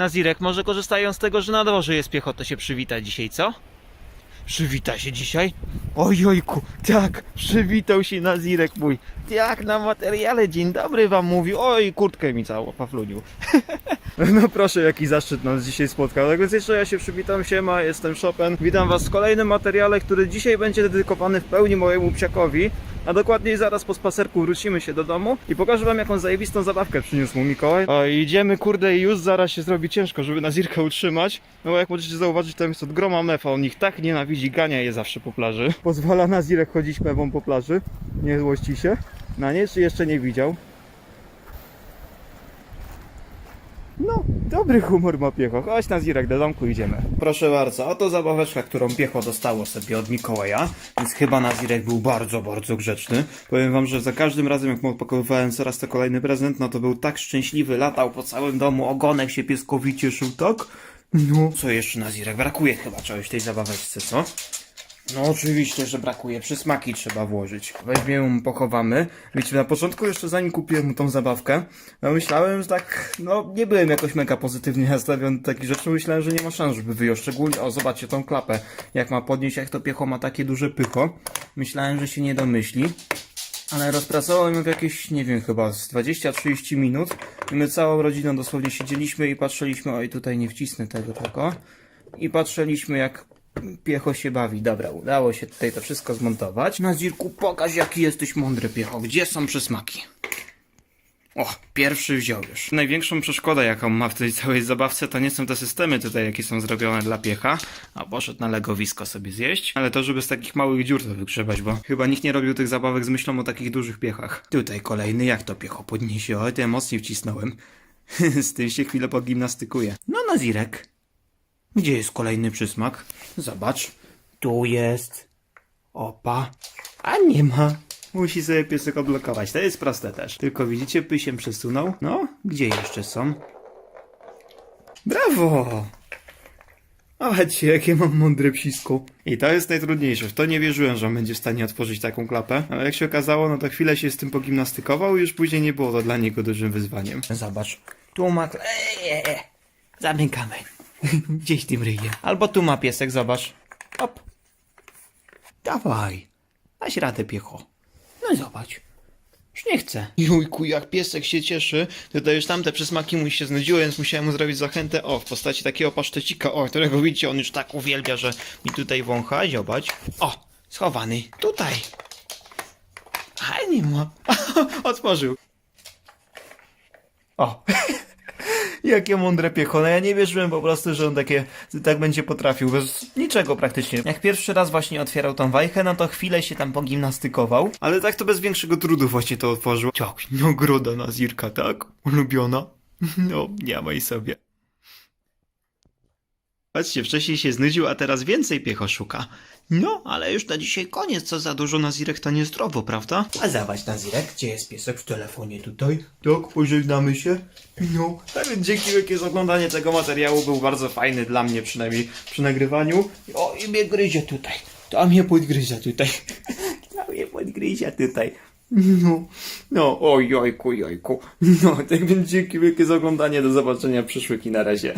Nazirek, może korzystają z tego, że na dworze jest piechota, się przywita dzisiaj, co? Przywita się dzisiaj? Ojojku, tak, przywitał się Nazirek mój. Jak na materiale, dzień dobry wam mówi. Oj, kurtkę mi całą paflunił. No proszę, jaki zaszczyt nas dzisiaj spotkał. Tak więc jeszcze ja się przywitam, siema, jestem Chopin. Witam was w kolejnym materiale, który dzisiaj będzie dedykowany w pełni mojemu psiakowi. A dokładniej zaraz po spacerku wrócimy się do domu i pokażę wam jaką zajebistą zabawkę przyniósł mu Mikołaj. O, idziemy kurde i już zaraz się zrobi ciężko, żeby Nazirka utrzymać. No bo jak możecie zauważyć, tam jest od groma mefa, on ich tak nienawidzi, gania je zawsze po plaży. Pozwala Nazirek chodzić mewą po plaży, nie złości się. Na nie, czy jeszcze nie widział? No, dobry humor ma Piecho. Chodź na Zirek, do domku idziemy. Proszę bardzo, oto zabaweczka, którą Piecho dostało sobie od Mikołaja, więc chyba Nazirek był bardzo, bardzo grzeczny. Powiem wam, że za każdym razem, jak mu opakowywałem coraz to kolejny prezent, no to był tak szczęśliwy, latał po całym domu, ogonek się pieskowi cieszył, tak? No, co jeszcze Nazirek? Brakuje chyba czegoś w tej zabaweczce, co? No oczywiście, że brakuje. Przysmaki trzeba włożyć. Weźmiemy mu, pochowamy. Wiecie, na początku jeszcze zanim kupiłem mu tą zabawkę, no myślałem, że tak, no nie byłem jakoś mega pozytywnie nastawiony do takich rzeczy. Myślałem, że nie ma szans, żeby wyjął. Szczególnie, o zobaczcie tą klapę. Jak ma podnieść, jak to piecho ma takie duże pycho. Myślałem, że się nie domyśli. Ale rozpracowałem ją w jakieś, nie wiem, chyba z 20-30 minut. I my całą rodziną dosłownie siedzieliśmy i patrzyliśmy, oj tutaj nie wcisnę tego tylko. I patrzyliśmy jak Piecho się bawi. Dobra, udało się tutaj to wszystko zmontować. Nazirku, pokaż jaki jesteś mądry, Piecho. Gdzie są przysmaki? O, pierwszy wziął już. Największą przeszkodę, jaką ma w tej całej zabawce, to nie są te systemy tutaj, jakie są zrobione dla piecha. A poszedł na legowisko sobie zjeść. Ale to, żeby z takich małych dziur to wygrzebać, bo chyba nikt nie robił tych zabawek z myślą o takich dużych piechach. Tutaj kolejny, jak to piecho podniesie? Oj, ja mocniej wcisnąłem. z tym się chwilę pogimnastykuję. No, Nazirek. Gdzie jest kolejny przysmak? Zobacz. Tu jest. Opa. A nie ma. Musi sobie piesek odblokować. To jest proste też. Tylko widzicie, py się przesunął. No, gdzie jeszcze są? Brawo! Chodźcie, jakie mam mądre psisko. I to jest najtrudniejsze. W to nie wierzyłem, że on będzie w stanie otworzyć taką klapę. Ale jak się okazało, no to chwilę się z tym pogimnastykował i już później nie było to dla niego dużym wyzwaniem. Zobacz. Tu ma... Eee, zamykamy. Gdzieś tym ryjem. Albo tu ma piesek, zobacz. Hop. Dawaj. Daś radę, piecho. No i zobacz. Już nie chcę. Jujku, jak piesek się cieszy, to już tamte przysmaki mu się znudziły, więc musiałem mu zrobić zachętę, o, w postaci takiego pasztecika, o, którego widzicie, on już tak uwielbia, że mi tutaj wącha, zobacz. O, schowany. Tutaj. A, nie ma. Otworzył. O. Jakie mądre piecho. No ja nie wierzyłem po prostu, że on takie, tak będzie potrafił. Bez niczego praktycznie. Jak pierwszy raz właśnie otwierał tą wajchę, no to chwilę się tam pogimnastykował. Ale tak to bez większego trudu właśnie to otworzył. Tak, nagroda na Zirka, tak? Ulubiona. No, nie ma i sobie. Patrzcie, wcześniej się znudził, a teraz więcej piecho szuka. No, ale już na dzisiaj koniec, co za dużo Nazirek to niezdrowo, prawda? A zobacz Nazirek, gdzie jest piesek w telefonie tutaj? Tak, pożegnamy się. No, tak więc dzięki wielkie za oglądanie tego materiału, był bardzo fajny dla mnie przynajmniej przy nagrywaniu. O, i mnie gryzie tutaj, to mnie podgryzia tutaj, to mnie podgryzia tutaj. No, no, oj, ojku, jojku. No, tak więc dzięki wielkie za oglądanie, do zobaczenia przyszłych i na razie.